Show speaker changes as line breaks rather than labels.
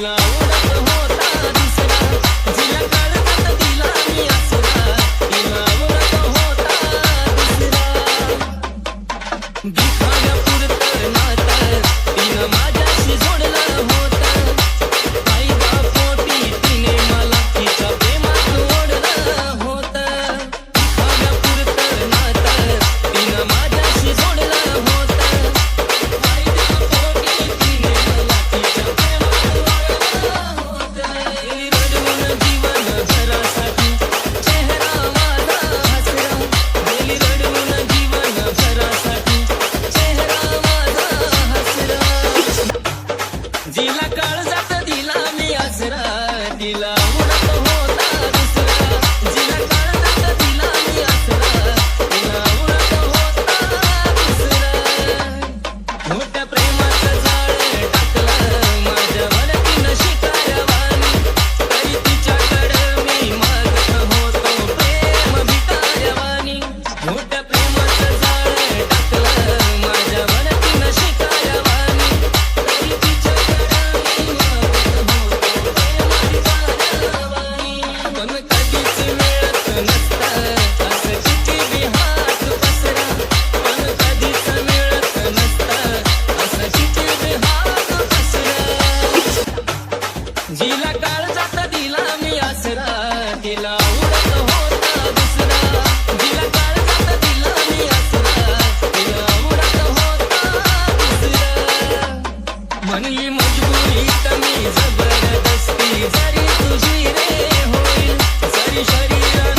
now. দিলা तिला काळ जाता दिला मी आसरा. तिला उडत होता दुसरा. तिला काळ जाता दिला मी आसरा. तिला उडत होता दुसरा. जबरदस्ती जरी तुझी रे होईल जरी शरीर